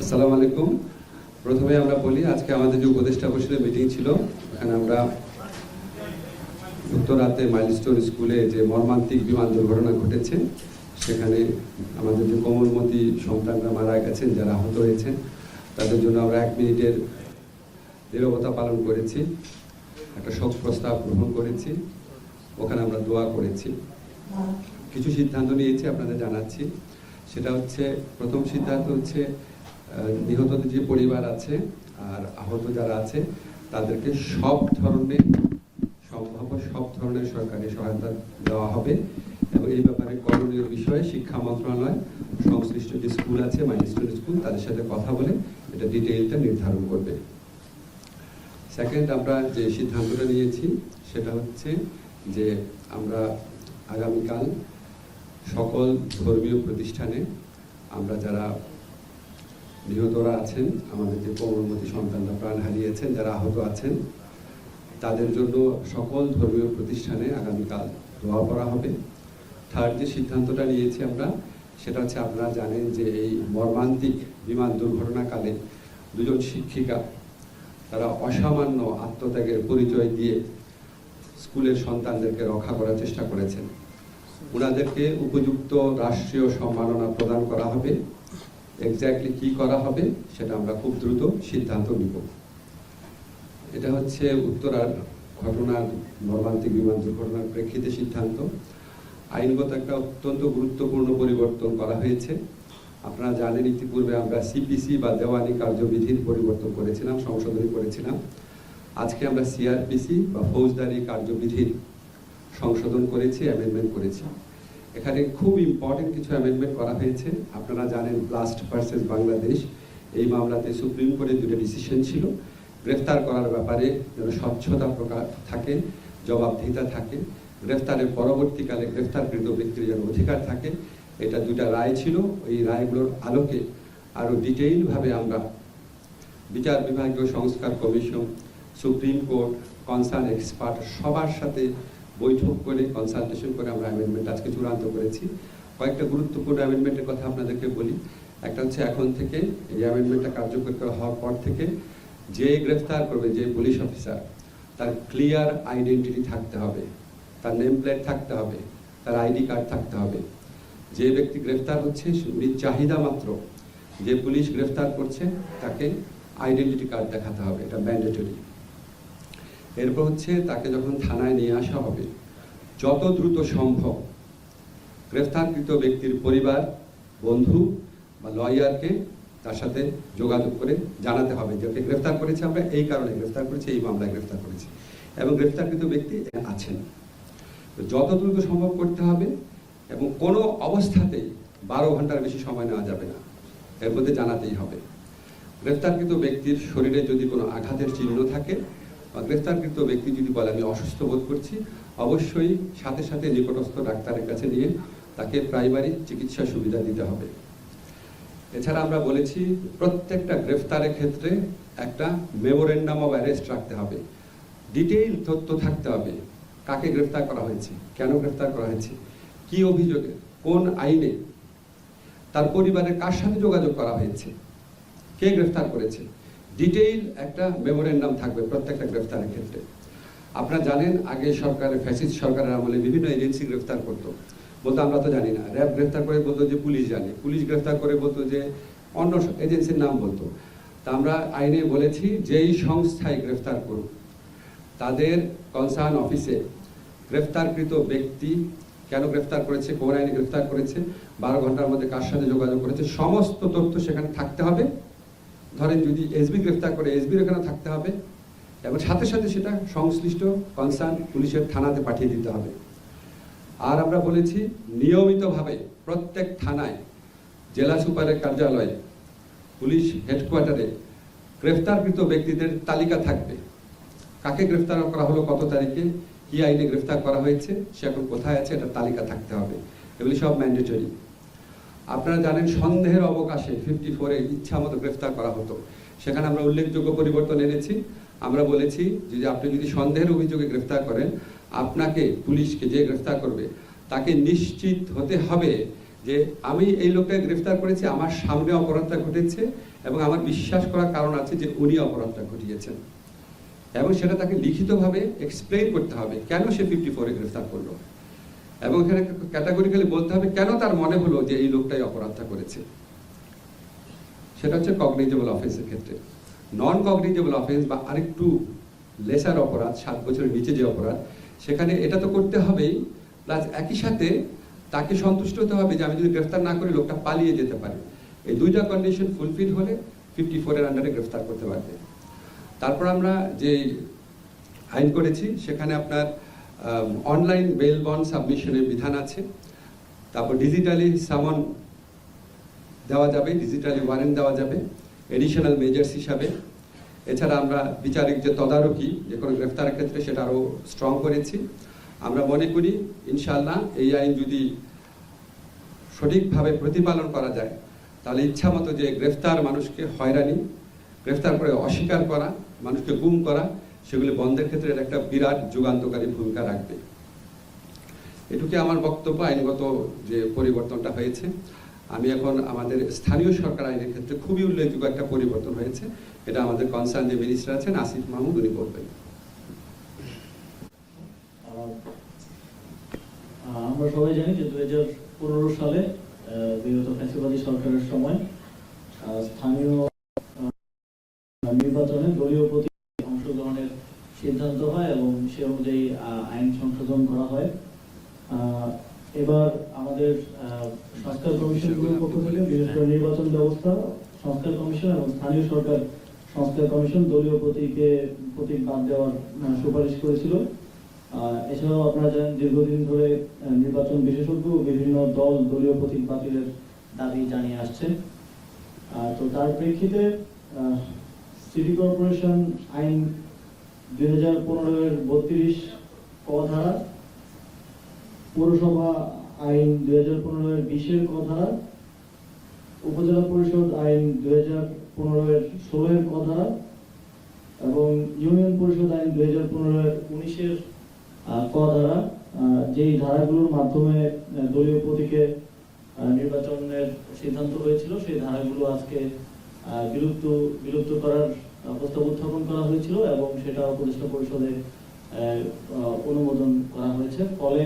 আসসালামু আলাইকুম। প্রথমে আমরা বলি, আজকে আমাদের যে উপদেষ্টা পরিষদের মিটিং ছিল এখানে আমরা উত্তরাতে মাইলস্টোন স্কুলে যে মর্মান্তিক বিমান দুর্ঘটনা ঘটেছে, সেখানে আমাদের যে কোমলমতি সন্তানরা মারা গেছেন, যারা আহত হয়েছেন, তাদের জন্য আমরা এক মিনিটের নিরবতা পালন করেছি, একটা শোক প্রস্তাব গ্রহণ করেছি, ওখানে আমরা দোয়া করেছি। কিছু সিদ্ধান্ত নিয়েছি, আপনাদের জানাচ্ছি। সেটা হচ্ছে, প্রথম সিদ্ধান্ত হচ্ছে নিহতদের যে পরিবার আছে আর আহত যারা আছে, তাদেরকে সব ধরনের সম্ভাব্য সব ধরনের সরকারি সহায়তা দেওয়া হবে। এবং এই ব্যাপারে করণীয় বিষয়ে শিক্ষা মন্ত্রণালয়, সংশ্লিষ্ট যে স্কুল আছে মাইলস্টোন স্কুল, তাদের সাথে কথা বলে এটা ডিটেইলটা নির্ধারণ করবে। সেকেন্ড আমরা যে সিদ্ধান্তটা নিয়েছি, সেটা হচ্ছে যে আমরা আগামীকাল সকল ধর্মীয় প্রতিষ্ঠানে আমরা যারা নিহতরা আছেন, আমাদের যে কোমলমতি সন্তানরা প্রাণ হারিয়েছেন, যারা আহত আছেন, তাদের জন্য সকল ধর্মীয় প্রতিষ্ঠানে আগামীকাল দোয়া করা হবে। থার্ড যে সিদ্ধান্তটা নিয়েছি আমরা, সেটা হচ্ছে আপনারা জানেন যে এই মর্মান্তিক বিমান দুর্ঘটনাকালে দুজন শিক্ষিকা, তারা অসামান্য আত্মত্যাগের পরিচয় দিয়ে স্কুলের সন্তানদেরকে রক্ষা করার চেষ্টা করেছেন। ওনাদেরকে উপযুক্ত রাষ্ট্রীয় সম্মাননা প্রদান করা হবে। এক্স্যাক্টলি কি করা হবে সেটা আমরা খুব দ্রুত সিদ্ধান্ত নিব। এটা হচ্ছে উত্তরার ঘটনার মর্মান্তিক বিমান দুর্ঘটনার প্রেক্ষিতে সিদ্ধান্ত। আইনগত একটা অত্যন্ত গুরুত্বপূর্ণ পরিবর্তন করা হয়েছে। আপনারা জানেন, ইতিপূর্বে আমরা সিপিসি বা দেওয়ানি কার্যবিধির পরিবর্তন করেছিলাম, সংশোধনী করেছিলাম। আজকে আমরা সিআরপিসি বা ফৌজদারি কার্যবিধির সংশোধন করেছি অ্যামেন্ডমেন্ট করেছি। এখানে খুব ইম্পর্টেন্ট কিছু অ্যামেন্ডমেন্ট করা হয়েছে। আপনারা জানেন ব্লাস্ট ভার্সেস বাংলাদেশ। এই মামলাতে সুপ্রিম কোর্টের দুটো ডিসিশন ছিল। গ্রেফতার করার ব্যাপারে যেন স্বচ্ছতা প্রকার থাকে, জবাবদিহিতা থাকে, গ্রেফতারের পরবর্তীকালে গ্রেফতারকৃত ব্যক্তির যেন অধিকার থাকে, এটা দুটা রায় ছিল। এই রায়গুলোর আলোকে আরও ডিটেইলভাবে আমরা বিচার বিভাগীয় সংস্কার commission, supreme court concern expert সবার সাথে বৈঠক করে কনসালটেশন করে আমরা অ্যামেন্ডমেন্ট আজকে চূড়ান্ত করেছি। কয়েকটা গুরুত্বপূর্ণ অ্যামেন্ডমেন্টের কথা আপনাদেরকে বলি। একটা হচ্ছে এখন থেকে এই অ্যামেন্ডমেন্টটা কার্যকর করা হওয়ার পর থেকে যে গ্রেফতার করবে, যে পুলিশ অফিসার তার ক্লিয়ার আইডেন্টিটি থাকতে হবে, তার নেম প্লেট থাকতে হবে, তার আইডি কার্ড থাকতে হবে। যে ব্যক্তি গ্রেফতার হচ্ছে উনি চাহিদা মাত্র। যে পুলিশ গ্রেফতার করছে, তাকে আইডেন্টিটি কার্ড দেখাতে হবে, এটা ম্যান্ডেটরি এরপর হচ্ছে তাকে যখন থানায় নিয়ে আসা হবে, যত দ্রুত সম্ভব গ্রেফতারকৃত ব্যক্তির পরিবার, বন্ধু বা লয়ারকে তার সাথে যোগাযোগ করে জানাতে হবে যে ওকে গ্রেফতার করেছে আমরা এই কারণে গ্রেফতার করেছি, এই মামলায় গ্রেফতার করেছি এবং গ্রেফতারকৃত ব্যক্তি আছেন। যত দ্রুত সম্ভব করতে হবে এবং কোনো অবস্থাতেই বারো ঘণ্টার বেশি সময় নেওয়া যাবে না। এর মধ্যে জানাতেই হবে। গ্রেফতারকৃত ব্যক্তির শরীরে যদি কোনো আঘাতের চিহ্ন থাকে গ্রেফতারকৃত ব্যক্তি যদি বলে, আমি অসুস্থ বোধ করছি, অবশ্যই সাথে সাথে নিকটস্থ ডাক্তারের কাছে নিয়ে তাকে প্রাইমারি চিকিৎসা সুবিধা দিতে হবে। এছাড়া আমরা বলেছি, প্রত্যেকটা গ্রেফতারের ক্ষেত্রে একটা মেমোরেন্ডাম অফ অ্যারেস্ট রাখতে হবে। ডিটেইল তথ্য থাকতে হবে, কাকে গ্রেফতার করা হয়েছে, কেন গ্রেফতার করা হয়েছে, কি অভিযোগে, কোন আইনে, তার পরিবারের কার সাথে যোগাযোগ করা হয়েছে, কে গ্রেফতার করেছে ডিটেইল একটা মেমোরেন্ডাম থাকবে প্রত্যেকটা গ্রেফতারের ক্ষেত্রে। আপনারা জানেন, আগে সরকারের ফ্যাসিস্ট সরকারের আমলে বিভিন্ন এজেন্সি গ্রেফতার করতো। বলতো, আমরা তো জানি না। র্যাব গ্রেফতার করে বলতো যে পুলিশ জানে। পুলিশ গ্রেফতার করে বলতো যে অন্য এজেন্সির নাম বলতো। তা আমরা আইনে বলেছি, যেই সংস্থায় গ্রেফতার করুক, তাদের কনসার্ন অফিসে গ্রেফতারকৃত ব্যক্তি কেন গ্রেফতার করেছে, কোন আইনে গ্রেফতার করেছে, বারো ঘণ্টার মধ্যে কার সাথে যোগাযোগ করেছে, সমস্ত তথ্য সেখানে থাকতে হবে। ধরেন যদি এসবি গ্রেফতার করে, এসবির এখানে থাকতে হবে এবং সাথে সাথে সেটা সংশ্লিষ্ট কনসার্ন পুলিশের থানাতে পাঠিয়ে দিতে হবে। আর আমরা বলেছি, নিয়মিতভাবে প্রত্যেক থানায়, জেলা সুপারের কার্যালয়ে, পুলিশ হেডকোয়ার্টারে গ্রেফতারকৃত ব্যক্তিদের তালিকা থাকবে। কাকে গ্রেফতার করা হলো, কত তারিখে, কি আইনে গ্রেফতার করা হয়েছে, সে এখন কোথায় আছে, এটা তালিকা থাকতে হবে। এগুলি সব ম্যান্ডেটরি। আপনারা জানেন সন্দেহের অবকাশে ফিফটি ফোরে ইচ্ছা মতো গ্রেফতার করা হতো। সেখানে আমরা উল্লেখযোগ্য পরিবর্তন এনেছি। আমরা বলেছি যে আপনি যদি সন্দেহের অভিযোগে গ্রেফতার করেন, আপনাকে, পুলিশকে যে গ্রেফতার করবে, তাকে নিশ্চিত হতে হবে যে, আমি এই লোককে গ্রেফতার করেছি, আমার সামনে অপরাধটা ঘটেছে এবং আমার বিশ্বাস করার কারণ আছে যে, উনি অপরাধটা ঘটিয়েছেন। এবং সেটা তাকে লিখিতভাবে এক্সপ্লেন করতে হবে কেন সে ফিফটি ফোরে গ্রেফতার করল। এবং এখানে ক্যাটাগরিক্যালি বলতে হবে কেন তার মনে হলো যে এই লোকটাই অপরাধটা করেছে। সেটা হচ্ছে কগনিজেবল অফেন্সের ক্ষেত্রে। নন কগনিজেবল অফেন্স বা আরেকটু লেসার অপরাধ, সাত বছরের নিচে যে অপরাধ, সেখানে এটা তো করতে হবেই প্লাস একই সাথে তাকে সন্তুষ্ট হতে হবে যে আমি যদি গ্রেফতার না করি, লোকটা পালিয়ে যেতে পারে। এই দুইটা কন্ডিশন ফুলফিল হলে ফিফটি ফোরের আন্ডারে গ্রেফতার করতে পারবে। তারপর আমরা যে আইন করেছি, সেখানে আপনার অনলাইন বেল বন্ড সাবমিশনের বিধান আছে। তারপর ডিজিটালি সামন দেওয়া যাবে ডিজিটালি ওয়ারেন্ট দেওয়া যাবে এডিশনাল মেজার্স হিসাবে। এছাড়া আমরা বিচারিক যে তদারকি, যে কোনো গ্রেফতারের ক্ষেত্রে সেটা আরও স্ট্রং করেছি। আমরা মনে করি ইনশাল্লাহ এই আইন যদি সঠিকভাবে প্রতিপালন করা যায়, তাহলে ইচ্ছা মতো যে গ্রেফতার মানুষকে হয়রানি, গ্রেফতার করে অস্বীকার করা, মানুষকে গুম করা সেগুলি বন্ধের ক্ষেত্রে একটা বিরাট যুগান্তকারী ভূমিকা রাখবে। এটুকু আমার বক্তব্য আইনগত যে পরিবর্তনটা হয়েছে। আমি এখন আমাদের স্থানীয় সরকার আইনের ক্ষেত্রে খুবই উল্লেখযোগ্য একটা পরিবর্তন হয়েছে। এটা আমাদের কনসার্ন যে মিনিস্টার আছেন আসিফ মাহমুদ উনি আহ, আমরা সবাই জানি যে দুই হাজার পনেরো সালে বিগত ফ্যাসিবাদী সরকারের সময় স্থানীয় নির্বাচনে দলীয় প্রতি সিদ্ধান্ত হয় এবং সে অনুযায়ী আইন সংশোধন করা হয়। এবার আমাদের সংস্কার কমিশনগুলোর পক্ষ থেকে বিশেষ করে নির্বাচন ব্যবস্থা, সংস্কার কমিশন এবং স্থানীয় সরকার সংস্কার কমিশন দলীয় প্রতীকে, প্রতীক বাদ দেওয়ার সুপারিশ করেছিল। এছাড়াও আপনারা জানেন দীর্ঘদিন ধরে নির্বাচন বিশেষজ্ঞ বিভিন্ন দল দলীয় প্রতীক বাতিলের দাবি জানিয়ে আসছে। তো তার প্রেক্ষিতে সিটি কর্পোরেশন আইন দুই হাজার পনেরো এর বত্রিশ ক ধারা পৌরসভা আইন দুই হাজার পনেরো এর বিশের ক ধারা উপজেলা পরিষদ আইন দুই হাজার পনেরো এর ষোলো এর ক ধারা এবং ইউনিয়ন পরিষদ আইন দুই হাজার পনেরো এর উনিশের ক ধারা যেই ধারাগুলোর মাধ্যমে দলীয় প্রতীকে নির্বাচনের সিদ্ধান্ত হয়েছিল, সেই ধারাগুলো আজকে বিলুপ্ত বিলুপ্ত করার প্রস্তাব উত্থাপন করা হয়েছিল এবং সেটা উপদেষ্টা পরিষদে অনুমোদন করা হয়েছে। ফলে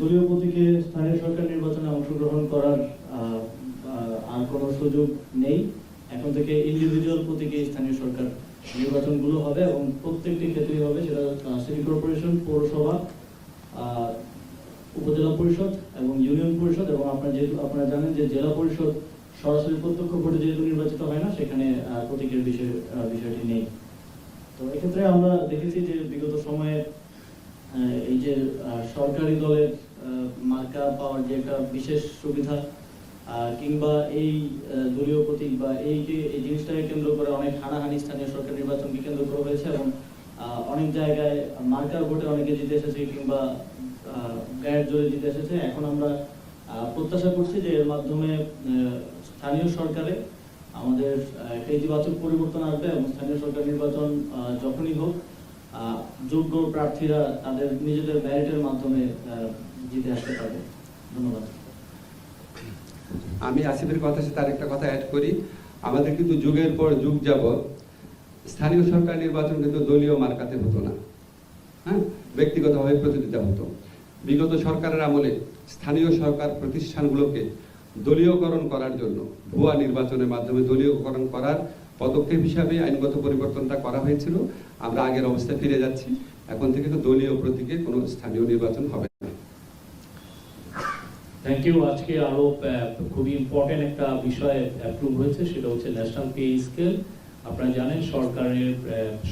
দলীয় প্রতীকে স্থানীয় সরকার নির্বাচনে অংশগ্রহণ করার আর কোনো সুযোগ নেই। এখন থেকে ইন্ডিভিজুয়াল প্রতীকে স্থানীয় সরকার নির্বাচনগুলো হবে এবং প্রত্যেকটি ক্ষেত্রেই হবে। সেটা সিটি কর্পোরেশন, পৌরসভা উপজেলা পরিষদ এবং ইউনিয়ন পরিষদ এবং আপনারা যেহেতু আপনারা জানেন যে জেলা পরিষদ সরাসরি প্রত্যক্ষ ভোটে যেহেতু নির্বাচিত হয় না, সেখানে প্রতীকের বিষয় বিষয়টি নেই। তো এক্ষেত্রে আমরা দেখেছি যে বিগত সময়ে এই যে সরকারি দলের মার্কা পাওয়ার যে একটা বিশেষ সুবিধা কিংবা এই দলীয় প্রতীক বা এই যে, এই জিনিসটাকে কেন্দ্র করে অনেক হানাহানি স্থানীয় সরকার নির্বাচনকে কেন্দ্র করে হয়েছে এবং অনেক জায়গায় মার্কার ভোটে অনেকে জিতে এসেছে কিংবা গায়ের জোরে জিতে এসেছে। এখন আমরা প্রত্যাশা করছি যে এর মাধ্যমে স্থানীয় সরকারে আমাদের একটা ইতিবাচক পরিবর্তন আসবে এবং স্থানীয় সরকার নির্বাচন যখনই হোক যোগ্য প্রার্থীরা তাদের নিজেদের ব্যারিটের মাধ্যমে জিতে আসতে পারবে। ধন্যবাদ। আমি আসিফের কথার সাথে আরেকটা কথা অ্যাড করি। আমাদের কিন্তু যুগের পর যুগ যাব স্থানীয় সরকার নির্বাচন কিন্তু দলীয় মার্কাতে হতো না। হ্যাঁ? ব্যক্তিগতভাবে প্রতিযোগিতা হতো। বিগত সরকারের আমলে স্থানীয় সরকার প্রতিষ্ঠানগুলোকে দলীয়করণ করার জন্য ভুয়া নির্বাচনের মাধ্যমে দলীয়করণ করার পদক্ষেপ হিসাবে আইনগত পরিবর্তনটা করা হয়েছিল। আমরা আগের অবস্থায় ফিরে যাচ্ছি। এখন থেকে তো দলীয় প্রতীকে কোনো স্থানীয় নির্বাচন হবে থ্যাংক ইউ আজকে আরও খুবই ইম্পর্টেন্ট একটা বিষয় অ্যাপ্রুভ হয়েছে, সেটা হচ্ছে ন্যাশনাল পে স্কেল আপনারা জানেন সরকারের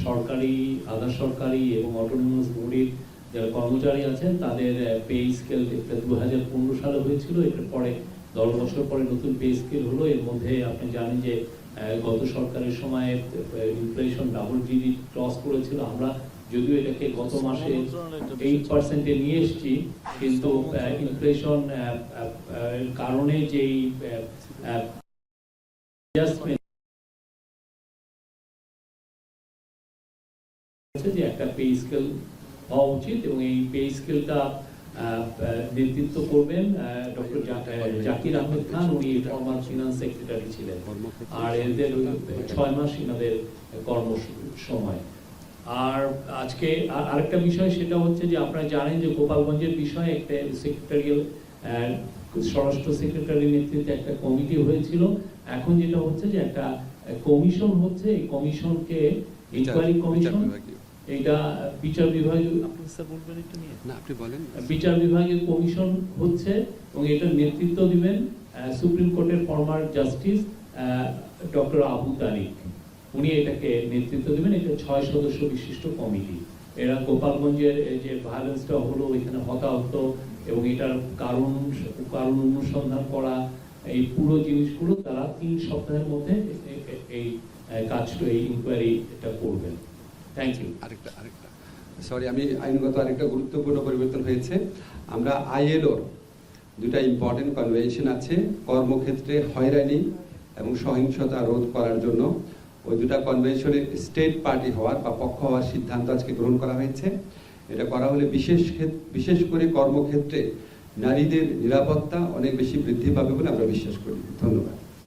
সরকারি, আধা সরকারি এবং অটোনোমাস বডির যারা কর্মচারী আছেন, তাদের পে স্কেল দু হাজার পনেরো সালে হয়েছিল এর পরে দশ বছর পরে নতুন পে স্কেল হলো। এর মধ্যে আপনি জানেন যে গত সরকারের সময় ইনফ্লেশন ডাবল ডিজিট ক্রস করেছিল। আমরা যদিও এটাকে গত মাসে এইট পার্সেন্টে নিয়ে এসেছি, কিন্তু ইনফ্লেশন কারণে যেই যে একটা পে স্কেল হওয়া উচিত এবং এই পে স্কেলটা নেতৃত্ব করবেন ডক্টর জাকির আহমেদ খান উনি ফর্মার ফিনান্স সেক্রেটারি ছিলেন। আর এদের ছয় মাস ইনাদের কর্ম সময়। আর আজকে আরেকটা বিষয় সেটা হচ্ছে যে আপনারা জানেন যে গোপালগঞ্জের বিষয়ে একটা সেক্রেটারিয়াল স্বরাষ্ট্র সেক্রেটারির নেতৃত্বে একটা কমিটি হয়েছিল। এখন যেটা হচ্ছে যে একটা কমিশন হচ্ছে এই কমিশনকে ইনকোয়ারি কমিশন এটা বিচার বিভাগ না আপনি বলেন। বিচার বিভাগের কমিশন হচ্ছে এবং এটার নেতৃত্ব দিবেন সুপ্রিম কোর্টের former justice doctor Abu Tariq উনি এটাকে নেতৃত্ব দিবেন এটা ছয় সদস্য বিশিষ্ট কমিটি। এরা গোপালগঞ্জের এই যে ভায়োলেন্সটা হলো এখানে হতাহত এবং এটার কারণ কারণ অনুসন্ধান করা এই পুরো জিনিসগুলো তারা তিন সপ্তাহের মধ্যে এই আহ, কাজটা এই ইনকোয়ারি এটা করবেন। থ্যাংক ইউ আরেকটা আরেকটা। সরি আমি আইনগত আরেকটা গুরুত্বপূর্ণ পরিবর্তন হয়েছে। আমরা আইএলওর দুটা ইম্পর্টেন্ট কনভেনশন আছে কর্মক্ষেত্রে হয়রানি এবং সহিংসতা রোধ করার জন্য। ওই দুটা কনভেনশনে স্টেট পার্টি হওয়ার বা পক্ষ হওয়ার সিদ্ধান্ত আজকে গ্রহণ করা হয়েছে। এটা করা হলে বিশেষ বিশেষ করে কর্মক্ষেত্রে নারীদের নিরাপত্তা অনেক বেশি বৃদ্ধি পাবে বলে আমরা বিশ্বাস করি। ধন্যবাদ।